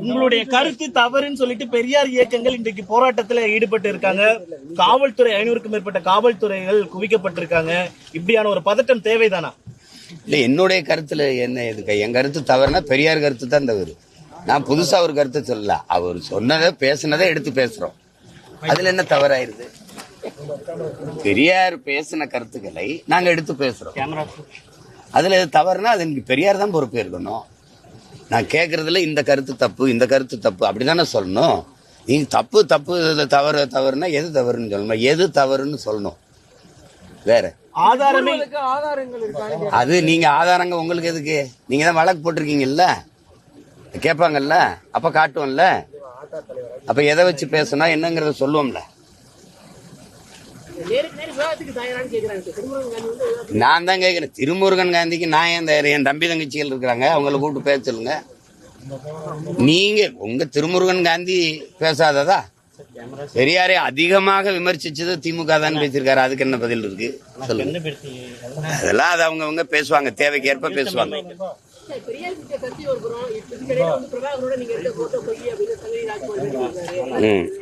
உங்களுடைய கருத்து தவறுன்னு சொல்லிட்டு பெரியார் இயக்கங்கள் இன்றைக்கு போராட்டத்துல ஈடுபட்டு இருக்காங்க. காவல்துறை ஐநூறுக்கும் மேற்பட்ட காவல்துறைகள் குவிக்கப்பட்டிருக்காங்க. இப்படியான ஒரு பதட்டம் தேவைதானா? இல்ல என்னுடைய கருத்துல என்ன எதுக்கு? என் கருத்து தவறுனா பெரியார் கருத்து தான் தவறு நான் புதுசா ஒரு கருத்து சொல்லல. அவர் சொன்னதை பேசுனதை எடுத்து பேசுறோம். அதுல என்ன தவறாயிருது? பெரியார் பேசின கருத்துக்களை நாங்க எடுத்து பேசுறோம். அதுல எது தவறுனா அது பெரியார் தான் பொறுப்பு இருக்கணும் நான் கேட்கறதுல இந்த கருத்து தப்பு இந்த கருத்து தப்பு அப்படிதானே சொல்லணும். நீங்க தப்பு தப்பு இதுல தவறு தவறுனா எது தவறுன்னு சொல்லணும்? எது தவறுன்னு சொல்லணும். வேற. ஆதாரமே அது நீங்க ஆதாரங்க உங்களுக்கு எதுக்கு? நீங்க தான் வழக்கு போட்டிருக்கீங்கல்ல? கேட்பாங்கல்ல? அப்ப காட்டுவோம்ல? அப்ப எதை வச்சு பேசுனா என்னங்கறத சொல்லுவோம்ல. நான் தான் கேட்கிறேன் திருமுருகன் காந்திக்கு நான் ஏன் என் தம்பி தங்கச்சிகள் இருக்கிறாங்க. அவங்கள கூப்பிட்டு பேச சொல்லுங்க. நீங்க உங்க திருமுருகன் காந்தி பேசாததா? பெரியாரை அதிகமாக விமர்சிச்சது திமுக தான் பேசியிருக்காரு. அதுக்கு என்ன பதில் இருக்கு? சொல்லுங்க. அதெல்லாம் அது அவங்கவுங்க பேசுவாங்க. தேவைக்கேற்ப பேசுவாங்க.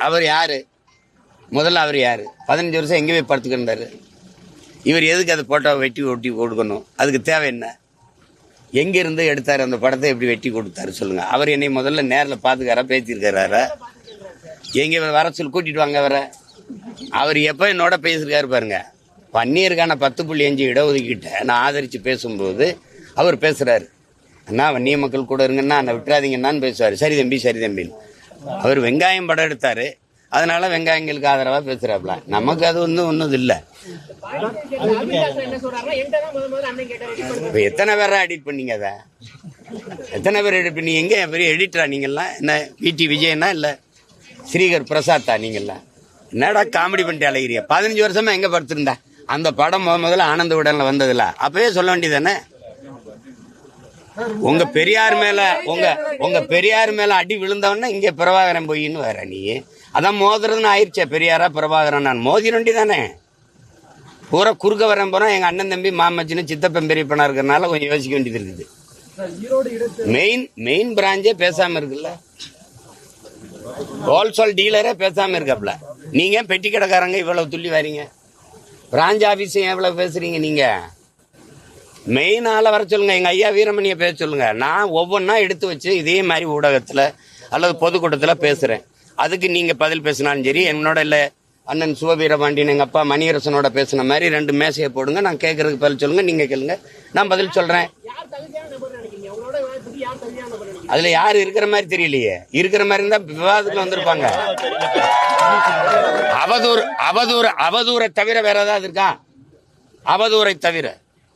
அவர் யாரு? முதல்ல அவர் யாரு? பதினஞ்சு வருஷம் எங்கே போய் படுத்துக்கிட்டாரு இவர் எதுக்கு அதை போட்டோ வெட்டி ஒட்டி கொடுக்கணும் அதுக்கு தேவை என்ன? எங்கேருந்து எடுத்தார் அந்த படத்தை எப்படி வெட்டி கொடுத்தாரு சொல்லுங்க. அவர் என்னை முதல்ல நேரில் பார்த்துக்காரா பேசியிருக்காரா எங்க வர சொல்லி கூட்டிட்டு வாங்க வர அவர் எப்போ என்னோட பேசியிருக்காரு பாருங்க. பன்னீருக்கான பத்து புள்ளி அஞ்சு இடஒதுக்கீட்டை நான் ஆதரித்து பேசும்போது அவர் பேசுகிறாரு அண்ணா வன்னிய மக்கள் கூட இருங்கன்னா நான் விட்டுறாதீங்கன்னான்னு பேசுவார். சரி தம்பி சரி தம்பி. அவர் வெங்காயம் படம் எடுத்தார். அதனால வெங்காயங்களுக்கு ஆதரவா பேசுறாப்ல. நமக்கு அது ஒன்றும் ஒன்றும் இல்லை. இப்போ எத்தனை பேரா எடிட் பண்ணீங்க அதை? எத்தனை பேர் எடிட் பண்ணி எங்க பெரிய எடிட்டரா நீங்கெல்லாம் என்ன பிடி விஜயனா இல்ல? ஸ்ரீகர் பிரசாத்தா நீங்கெல்லாம் என்னடா காமெடி பண்ணிட்டு அழகிறிய பதினஞ்சு வருஷமா எங்க படுத்திருந்தா? அந்த படம் முத முதல்ல ஆனந்த உடனில் வந்ததுல. அப்பவே சொல்ல வேண்டியதானே உங்க பெரியார் மேல உங்க உங்க பெரியார் மேல அடி விழுந்தவொடனே இங்க பிரபாகரன் போயின்னு வேற நீ. அதான் மோதுறதுன்னு ஆயிடுச்சே பெரியாரா பிரபாகரன்? நான் மோதி நொண்டி தானே. பூரா குறுக்க வரேன் போனா எங்க அண்ணன் தம்பி மாமச்சின்னு சித்தப்பன் பெரியப்பனா இருக்கிறனால கொஞ்சம் யோசிக்க வேண்டியது இருக்குது. மெயின் மெயின் பிராஞ்சே பேசாம இருக்குல்ல? ஹோல்சேல் டீலரே பேசாம இருக்காப்ல. நீங்க பெட்டி கடைக்காரங்க இவ்வளவு துள்ளி வரீங்க பிரான்ச் ஆபீஸ் எவ்வளவு பேசுறீங்க நீங்க? மெயின் ஆளை வர சொல்லுங்க. எங்க ஐயா வீரமணியை பேச சொல்லுங்க. நான் ஒவ்வொன்றா எடுத்து வச்சு இதே மாதிரி ஊடகத்துல அல்லது பொதுக்கூட்டத்தில் பேசுறேன். அதுக்கு நீங்க பதில் பேசினாலும் சரி என்னோட இல்லை அண்ணன் சிவவீரபாண்டியன் எங்கள் அப்பா மணியரசனோட பேசின மாதிரி ரெண்டு மேசையை போடுங்க. நான் கேட்கறதுக்கு பதில் சொல்லுங்க நீங்க கேளுங்க. நான் பதில் சொல்றேன். அதுல யார் இருக்கிற மாதிரி தெரியலையே. இருக்கிற மாதிரி இருந்தா விவாதத்தில் வந்திருப்பாங்க. அவதூறு அவதூறு அவதூரை தவிர வேற ஏதாவது இருக்கா? அவதூரை தவிர.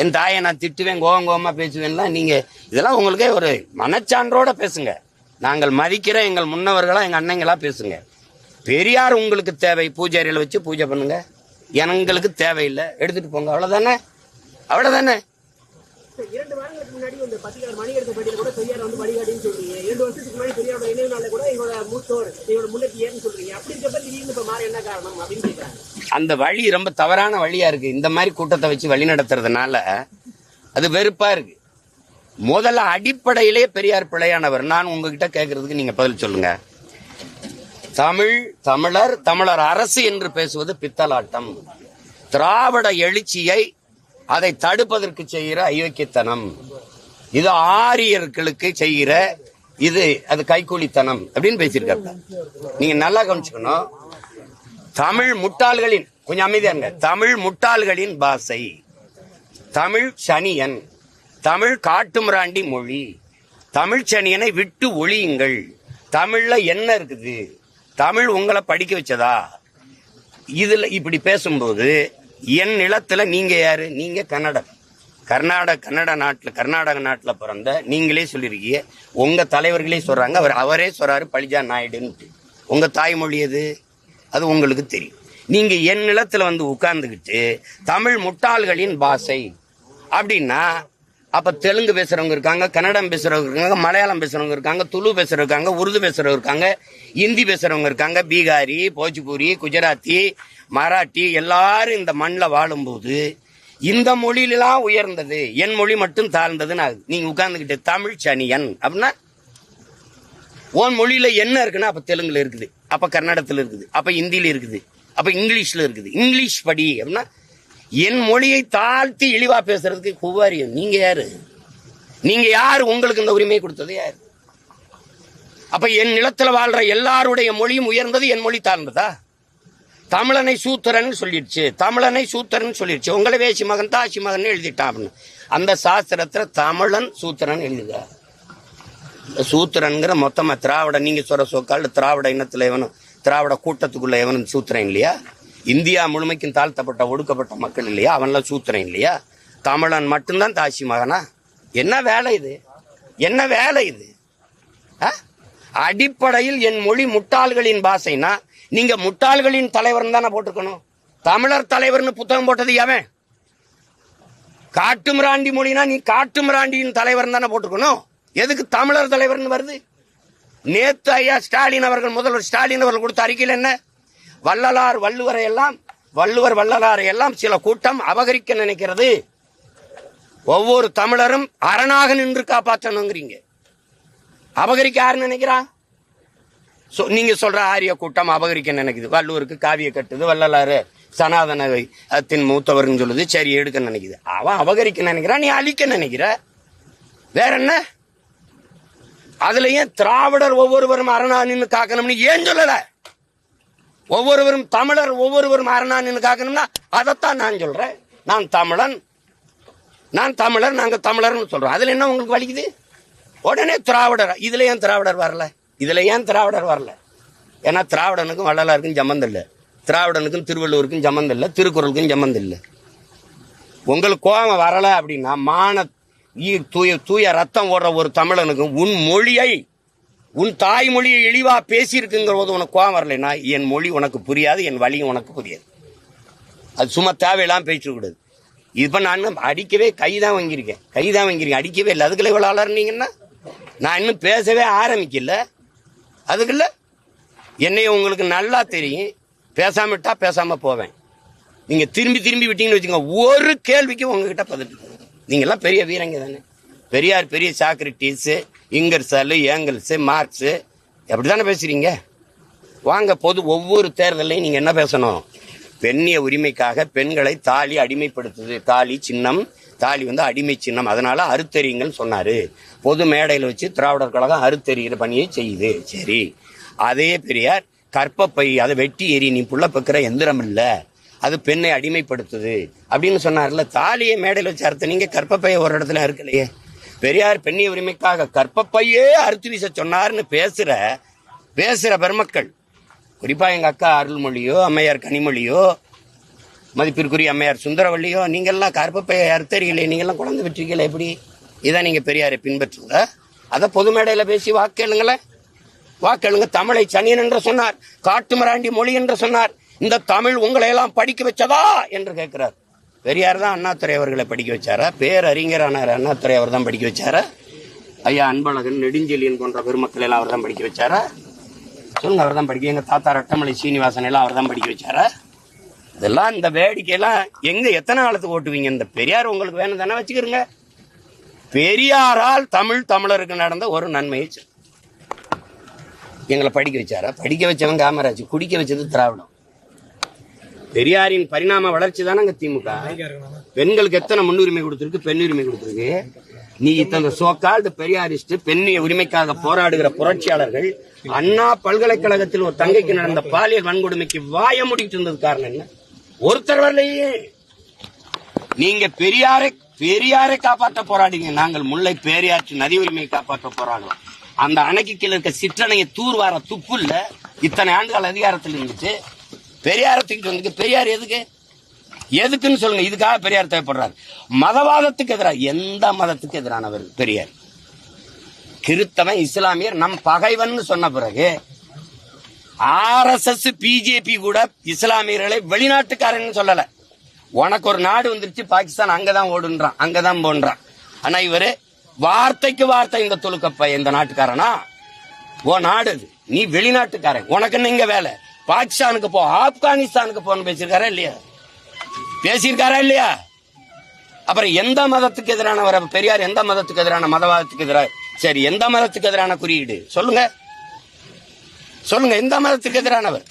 என் தாயை நான் திட்டுவேன் கோவம் கோவமாக பேசுவேன்லாம் நீங்கள் இதெல்லாம் உங்களுக்கே ஒரு மனச்சான்றோட பேசுங்க. நாங்கள் மதிக்கிற எங்கள் முன்னவர்களாக எங்கள் அண்ணங்களா பேசுங்க. பெரியார் உங்களுக்கு தேவை பூஜாரியில் வச்சு பூஜை பண்ணுங்க. எங்களுக்கு தேவையில்லை எடுத்துகிட்டு போங்க. அவ்வளோதானே அவ்வளோதானே இரண்டு வாரங்களுக்கு முன்னாடி இந்த பத்திரிகையாளர் மணி எடுத்த பட்டியல கூட பெரியார் வந்து வழிகாட்டின்னு சொல்றீங்க. இரண்டு வருஷத்துக்கு முன்னாடி பெரியாரோட நினைவு நாள்ல கூட எங்களோட மூத்தோர் எங்களோட முன்னேற்றியர்னு சொல்றீங்க. அப்படி இருக்கப்ப திடீர்னு இப்ப மாற என்ன காரணம் அப்படின்னு கேட்கறாங்க அந்த வழி ரொம்ப தவறான வழியா இருக்கு. இந்த மாதிரி கூட்டத்தை வச்சு வழி நடத்துறதுனால அது வெறுப்பா இருக்கு. முதல்ல அடிப்படையிலே பெரியார் பிழையானவர். நான் உங்ககிட்ட கேட்கறதுக்கு நீங்க பதில் சொல்லுங்க. தமிழ் தமிழர் தமிழர் அரசு என்று பேசுவது பித்தலாட்டம். திராவிட எழுச்சியை அதை தடுப்பதற்கு செய்கிற அயோக்கியத்தனம் இது ஆரியர்களுக்கு செய்கிற இது அது கைக்கூலித்தனம் அப்படின்னு பேசியிருக்காரு நீங்க நல்லா கவனிச்சுக்கணும். தமிழ் முட்டாள்களின் கொஞ்சம் அமைதியா இருங்க. தமிழ் முட்டாள்களின் பாசை தமிழ் சனியன். தமிழ் காட்டுமிராண்டி மொழி. தமிழ் சனியனை விட்டு ஒழியுங்கள். தமிழ்ல என்ன இருக்குது? தமிழ் உங்களை படிக்க வச்சதா? இதுல இப்படி பேசும்போது என் நிலத்துல நீங்க யாரு? நீங்க கன்னடம். கர்நாடக கன்னட நாட்டில் கர்நாடக நாட்டில் பிறந்த நீங்களே சொல்லியிருக்கீங்க உங்க தலைவர்களே சொல்றாங்க. அவர் அவரே சொல்றாரு பழிஜா நாயுடுன்ட்டு உங்க தாய்மொழி எது? அது உங்களுக்கு தெரியும். நீங்க என் நிலத்தில் வந்து உட்கார்ந்துக்கிட்டு தமிழ் முட்டாள்களின் பாஷை அப்படின்னா அப்ப தெலுங்கு பேசுறவங்க இருக்காங்க கன்னடம் பேசுறவங்க இருக்காங்க மலையாளம் பேசுறவங்க இருக்காங்க துளு பேசுறவங்க இருக்காங்க உருது பேசுறவங்க இருக்காங்க இந்தி பேசுறவங்க இருக்காங்க பீகாரி போஜ்பூரி குஜராத்தி மராட்டி எல்லாரும் இந்த மண்ணில் வாழும்போது இந்த மொழியிலாம் உயர்ந்தது என் மொழி மட்டும் தாழ்ந்ததுன்னு ஆகுது. நீங்க உட்கார்ந்துக்கிட்டு தமிழ் சனியன் அப்படின்னா உன் மொழியில என்ன இருக்குன்னா அப்ப தெலுங்குல இருக்குது அப்ப கன்னடத்துல இருக்குது அப்ப இந்தியில இருக்குது அப்ப இங்கிலீஷ்ல இருக்குது இங்கிலீஷ் படி அப்படின்னா என் மொழியை தாழ்த்தி இழிவா பேசுறதுக்கு குவாரியம் நீங்க யாரு? நீங்க யாரு? உங்களுக்கு இந்த உரிமை கொடுத்தது யாரு? அப்ப என் நிலத்துல வாழ்ற எல்லாருடைய மொழியும் உயர்ந்தது என் மொழி தாழ்ந்ததா? தமிழனை சூத்திரன் சொல்லிடுச்சு. தமிழனை சூத்திரன் சொல்லிடுச்சு. உங்களை வேசி மகன் தாசி மகன் எழுதிட்டான் அப்படின்னு. அந்த சாஸ்திரத்துல தமிழன் சூத்திரன் எழுதுகிறார் சூத்திரன்கிற மொத்தமா திராவிட நீங்க சொல்ற சொக்கால் திராவிட இனத்துல எவனும் திராவிட கூட்டத்துக்குள்ள எவனும் சூத்திரன் இல்லையா? இந்தியா முழுமைக்கும் தாழ்த்தப்பட்ட ஒடுக்கப்பட்ட மக்கள் இல்லையா? அவன்லாம் சூத்திரன் இல்லையா? தமிழன் மட்டும்தான் தாசி மகனா? என்ன வேலை இது? என்ன வேலை இது? ஆ? அடிப்படையில் என் மொழி முட்டாள்களின் பாஷைனா நீங்க முட்டாள்களின் தலைவர் தானே போட்டுக்கணும் தமிழர் தலைவர்னு புத்தகம் போட்டது எவன்? காட்டுமிராண்டி மொழினா நீ காட்டுமிராண்டியின் தலைவர் தானே போட்டுக்கணும் எதுக்கு தமிழர் தலைவர்னு வருது? நேத்து ஐயா ஸ்டாலின் அவர்கள் முதல்வர் ஸ்டாலின் அவர்கள் கொடுத்த அறிக்கையில் என்ன? வள்ளலார் வள்ளுவரை எல்லாம் வள்ளுவர் வள்ளலாரை எல்லாம் சில கூட்டம் அபகரிக்க நினைக்கிறது. ஒவ்வொரு தமிழரும் அரணாக நின்று காப்பாற்றணுங்கிறீங்க. அபகரிக்க யாரு நினைக்கிறா? சொ- நீங்க சொல்ற ஆரிய கூட்டம் அபகரிக்க நினைக்குது. வள்ளுவருக்கு காவிய கட்டுது வள்ளலாறு சனாதனத்தின் மூத்தவர்னு சொல்லுது சரி எடுக்க நினைக்குது. அவன் அபகரிக்க நினைக்கிறான் நீ அழிக்க நினைக்கிற. வேற என்ன? அதுல ஏன் திராவிடர் ஒவ்வொருவரும் அரணா நின்று காக்கணும்னு ஏன் சொல்லலை? ஒவ்வொருவரும் தமிழர் ஒவ்வொருவரும் அரணா நின்று காக்கணும்னா அதைத்தான் நான் சொல்றேன். நான் தமிழன். நான் தமிழர் நாங்கள் தமிழர்னு சொல்றோம். அதுல என்ன உங்களுக்கு வலிக்குது? உடனே திராவிடர். இதுல ஏன் திராவிடர் வரல? இதுல ஏன் திராவிடர் வரல? ஏன்னா திராவிடனுக்கும் வள்ளலாருக்கும் சம்மந்தம் இல்லை. திராவிடனுக்கும் திருவள்ளுவருக்கும் சம்மந்தம் இல்லை. திருக்குறளுக்கும் சம்மந்தம் இல்லை. உங்களுக்கு கோபம் வரலை அப்படின்னா மான தூய தூய ரத்தம் ஓடுற ஒரு தமிழனுக்கும் உன் மொழியை உன் தாய்மொழியை இழிவா பேசியிருக்குங்கிற போது உனக்கு கோவம் வரலைன்னா என் மொழி உனக்கு புரியாது என் வழியும் உனக்கு புரியாது. அது சும்மா தேவையெல்லாம் பேசிட்டு இப்போ நான் அடிக்கவே கை தான் வாங்கியிருக்கேன். கை தான் வாங்கியிருக்கேன். அடிக்கவே இல்லை. அதுக்குள்ள இவ்வளோ அலர்னீங்கன்னா நான் இன்னும் பேசவே ஆரம்பிக்கல. அதுக்குள்ள என்னைய உங்களுக்கு நல்லா தெரியும். பேசாமட்டா பேசாமல் போவேன். நீங்கள் திரும்பி திரும்பி விட்டீங்கன்னு வச்சுக்கோங்க. ஒரு கேள்விக்கு உங்ககிட்ட பதில். நீங்கள்லாம் பெரிய வீரங்க தானே. பெரியார் பெரிய சாக்ரட்டிஸ் இங்கர்ஸாலு ஏங்கல்ஸு மார்க்ஸு எப்படி அப்படித்தானே பேசுகிறீங்க வாங்க பொது ஒவ்வொரு தேர்தலையும் நீங்கள் என்ன பேசணும்? பெண்ணிய உரிமைக்காக பெண்களை தாலி அடிமைப்படுத்துது. தாலி சின்னம். தாலி வந்து அடிமை சின்னம். அதனால அறுத்தறிங்கன்னு சொன்னார். பொது மேடையில் வச்சு திராவிடர் கழகம் அறுத்தறிகிற பணியை செய்யுது. சரி. அதே பெரியார் கற்பப்பை அதை வெட்டி எறி நீ புள்ள பக்கிற எந்திரம் இல்லை. அது பெண்ணை அடிமைப்படுத்துது. அப்படின்னு சொன்னார்ல தாலியை மேடையில் வச்சு அறுத்த நீங்கள் கற்பப்பையை ஒரு இடத்துல அறுக்கலையே. பெரியார் பெண்ணிய உரிமைக்காக கற்பப்பையே அறுத்து வீச சொன்னார்னு பேசுகிற பேசுகிற பெருமக்கள். குறிப்பாக எங்கள் அக்கா அருள்மொழியோ அம்மையார் கனிமொழியோ மதிப்பிற்குரிய அம்மையார் சுந்தரவள்ளியோ நீங்கள்லாம் கற்பப்பையை அறுத்தறிகளே நீங்கள்லாம் குழந்தை பெற்றீங்களே எப்படி? இதான் நீங்கள் பெரியாரை பின்பற்றுங்க. அதை பொது மேடையில் பேசி வாக்கேளுங்களேன் வாக்கெழுங்க தமிழை சனியன் என்று சொன்னார் காட்டுமிராண்டி மொழி என்று சொன்னார். இந்த தமிழ் உங்களை எல்லாம் படிக்க வச்சதா என்று கேட்கிறார். பெரியார் தான் அண்ணாத்துறை அவர்களை படிக்க வச்சாரா? பேரறிஞரான அண்ணாத்துறை அவர் தான் படிக்க வச்சாரா? ஐயா அன்பழகன் நெடுஞ்செழியன் போன்ற பெருமக்கள் எல்லாம் அவர் தான் படிக்க வச்சாரா? சொல்லுங்க அவர் தான் படிக்க எங்கள் தாத்தா ரட்டமலை சீனிவாசன் எல்லாம் அவர் தான் படிக்க வச்சாரா? இதெல்லாம் இந்த வேடிக்கையெல்லாம் எங்கே எத்தனை காலத்துக்கு ஓட்டுவீங்க? இந்த பெரியார் உங்களுக்கு வேணும் தானே வச்சுக்கிறங்க பெரியாரால் தமிழ் தமிழருக்கு நடந்த ஒரு நன்மையை எங்களை படிக்க வச்சாரா? படிக்க வச்சவன் காமராஜ் குடிக்க வச்சது திராவிடம். பெரியாரின் பரிணாம வளர்ச்சி தானங்க திமுக? பெண்களுக்கு எத்தனை முன்னுரிமை கொடுத்திருக்கு? பெண் உரிமை கொடுத்திருக்கு. நீ இத்தனை சோக்கால்டு பெரியாரிஸ்ட் பெண் உரிமைக்காக போராடுகிற புரட்சியாளர்கள் அண்ணா பல்கலைக்கழகத்தில் ஒரு தங்கைக்கு நடந்த பாலியல் வன்கொடுமைக்கு வாய முடிக்கிட்டு இருந்தது காரணம் என்ன? ஒருத்தர் வரலையே. நீங்க பெரியாரை பெரியாரை காப்பாற்ற போராடிங்க. நாங்கள் முல்லை பேரியாற்று நதி உரிமையை காப்பாற்ற போராடுறோம். அந்த அணைக்கு கீழே இருக்க சிற்றணையை தூர்வார துப்பு இல்ல. இத்தனை ஆண்டுகள் அதிகாரத்தில் இருந்துச்சு. பெரியார தூக்கிட்டு வந்து பெரியார் எதுக்கு? எதுக்குன்னு சொல்லுங்க இதுக்காக பெரியார் தேவைப்படுறாரு. மதவாதத்துக்கு எதிராக எந்த மதத்துக்கு எதிரானவர் பெரியார்? கிறித்தவன் இஸ்லாமியர் நம் பகைவன் சொன்ன பிறகு ஆர்எஸ்எஸ் பிஜேபி கூட இஸ்லாமியர்களை வெளிநாட்டுக்காரன்னு சொல்லல. உனக்கு ஒரு நாடு வந்துருச்சு பாகிஸ்தான் அங்கதான் ஓடுன்றான் அங்கதான் போன்றான். ஆனா இவரு வார்த்தைக்கு வார்த்தை இந்த துலுக்கப்ப இந்த நாட்டுக்காரனா? ஓ நாடு நீ வெளிநாட்டுக்காரன் உனக்கு இங்கே இங்க வேலை. பாகிஸ்தானுக்கு போ ஆப்கானிஸ்தானுக்கு போன்னு பேசியிருக்காரா இல்லையா? பேசியிருக்காரா இல்லையா? அப்புறம் எந்த மதத்துக்கு எதிரானவர்? பெரியார் எந்த மதத்துக்கு எதிரான மதவாதத்துக்கு எதிராக சரி எந்த மதத்துக்கு எதிரான குறியீடு? சொல்லுங்க. சொல்லுங்க எந்த மதத்துக்கு எதிரானவர்?